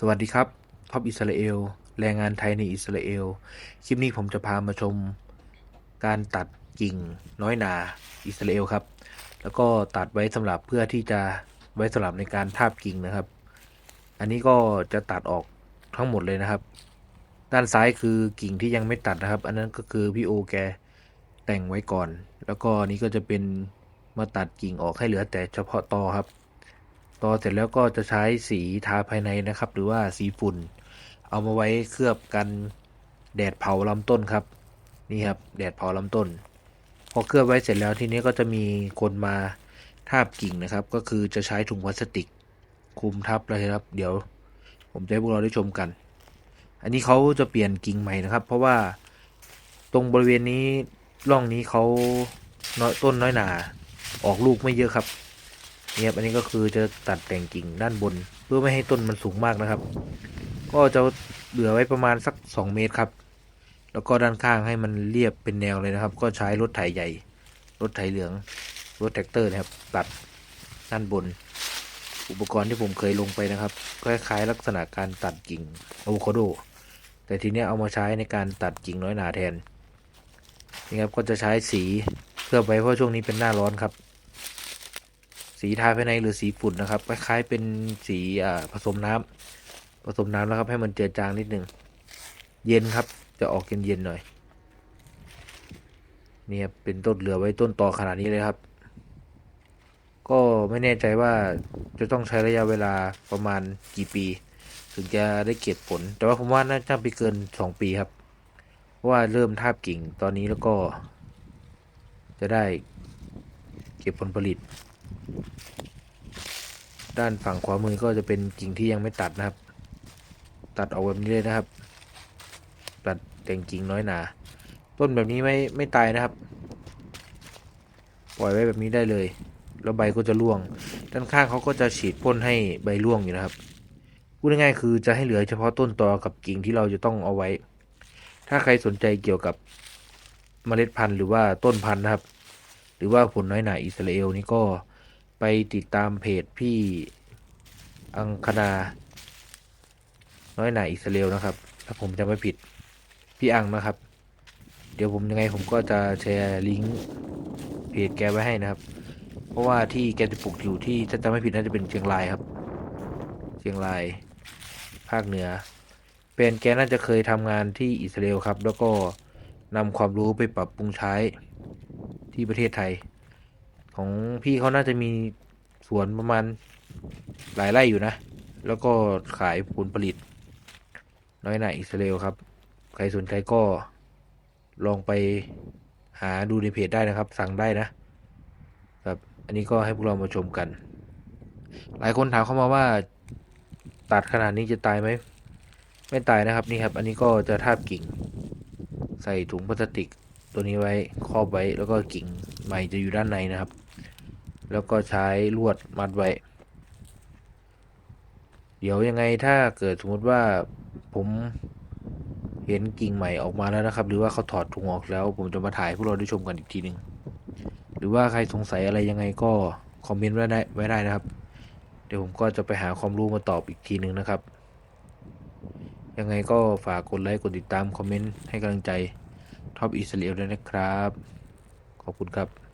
สวัสดีครับท็อปอิสราเอล แรงงานไทยในอิสราเอล คลิปนี้ผมจะพามาชม การตัดกิ่งน้อยนาอิสราเอลครับ แล้วก็ตัดไว้สำหรับเพื่อที่จะไว้สำหรับในการทาบกิ่งนะครับ อันนี้ก็จะตัดออกทั้งหมดเลยนะครับ ด้านซ้ายคือกิ่งที่ยังไม่ตัดนะครับ อันนั้นก็คือพี่โอแกแต่งไว้ก่อน แล้วก็นี่ก็จะเป็นมาตัดกิ่งออกให้เหลือแต่เฉพาะตอครับ ตอเสร็จแล้วก็จะใช้สีทาภายในนะครับ หรือว่าสีฝุ่น เอามาไว้เคลือบกันแดดเผาลำต้นครับ นี่ครับแดดเผาลำต้น พอเคลือบไว้เสร็จแล้วทีนี้ก็จะมีคนมาทาบกิ่งนะครับ ก็คือจะใช้ถุงพลาสติกคลุมทับเลยครับ เดี๋ยว ผมจะให้พวกเราได้ชมกัน อันนี้เขาจะเปลี่ยนกิ่งใหม่นะครับ เพราะว่าตรงบริเวณนี้ร่องนี้เขาน้อยต้นน้อยหนา ออกลูกไม่เยอะครับ เนี่ยอันนี้ก็คือจะตัดแต่งกิ่งด้านบน เพื่อไม่ให้ต้นมันสูงมากนะครับ ก็จะเหลือไว้ประมาณสัก 2 เมตรครับ แล้วก็ด้านข้างให้มันเรียบเป็นแนวเลยนะครับ ก็ใช้รถไถใหญ่ รถไถเหลือง รถแท็กเตอร์นะครับ ตัดด้านบน อุปกรณ์ที่ผมเคยลงไปนะครับคล้ายๆ ลักษณะการตัดกิ่งอะโวคาโด แต่ทีเนี้ยเอามาใช้ในการตัดกิ่งน้อยหนาแทนนี่ครับก็จะใช้สีเคลือบไว้เพราะช่วงนี้เป็นหน้าร้อนครับ สีทาภายในหรือสีฝุ่นนะครับ คล้ายๆเป็นสีผสมน้ำผสมน้ำแล้วครับ ให้มันเจือจางนิดนึง เย็นครับ จะออกเย็นๆหน่อย นี่ครับเป็นต้นเหลือไว้ต้นต่อขนาดนี้เลยครับ ก็ไม่แน่ใจว่าจะต้องใช้ระยะเวลาประมาณกี่ปี ถึงจะได้เก็บผล แต่ว่าผมว่าน่าจะไปเกินสองปีครับ เพราะว่าเริ่มทาบกิ่งตอนนี้แล้วก็ จะได้เก็บผลผลิต ด้านฝั่งขวามือก็จะเป็นกิ่งที่ยังไม่ตัดนะครับ ตัดออกแบบนี้เลยนะครับ ตัดแต่งกิ่งน้อยหนา ต้นแบบนี้ไม่ไม่ตายนะครับ ปล่อยไว้แบบนี้ได้เลย แล้วใบก็จะร่วง ด้านข้างเขาก็จะฉีดพ่นให้ใบร่วงอยู่นะครับ พูดง่ายๆคือจะให้เหลือเฉพาะต้นตอกับกิ่งที่เราจะต้องเอาไว้ ถ้าใครสนใจเกี่ยวกับเมล็ดพันธุ์หรือว่าต้นพันธุ์นะครับ หรือว่าผลน้อยหนาอิสราเอลนี่ก็ ไปติดตามเพจพี่อังคณา น้อยหน่าอิสราเอลนะครับ ถ้าผมจำไม่ผิด พี่อังนะครับ เดี๋ยวผมยังไงผมก็จะแชร์ลิงก์เพจแกไว้ให้นะครับ เพราะว่าที่แกจะปลูกอยู่ที่ถ้าจำไม่ผิดน่าจะเป็นเชียงรายครับ เชียงราย ภาคเหนือเป็นแกน่าจะเคยทำงานที่อิสราเอลครับ แล้วก็นำความรู้ไปปรับปรุงใช้ที่ประเทศไทย ของพี่เขาน่าจะมีสวนประมาณหลายไร่อยู่นะ แล้วก็ขายผลผลิต น้อยหน่าอิสราเอลครับ ใครสนใจก็ลองไปหาดูในเพจได้นะครับ สั่งได้นะครับอันนี้ก็ให้พวกเรามาชมกัน หลายคนถามเข้ามาว่าตัดขนาดนี้จะตายไหมไม่ตายนะครับนี่ครับ อันนี้ก็จะทาบกิ่ง ใส่ถุงพลาสติกตัวนี้ไว้ครอบไว้แล้วก็กิ่งใหม่จะอยู่ด้านในนะครับ แล้วก็ใช้ลวดมัดไว้ เดี๋ยวยังไงถ้าเกิดสมมติว่าผมเห็นกิ่งใหม่ออกมาแล้วนะครับ หรือว่าเขาถอดถุงออกแล้ว ผมจะมาถ่ายให้พวกเราได้ชมกันอีกทีหนึ่งหรือว่าใครสงสัยอะไรยังไงก็คอมเมนต์ไว้ได้ไว้ได้นะครับ เดี๋ยวผมก็จะไปหาความรู้มาตอบอีกทีหนึ่งนะครับ ยังไงก็ฝากกดไลค์กดติดตามคอมเมนต์ให้กำลังใจท็อปอิสราเอลด้วยนะครับ ขอบคุณครับ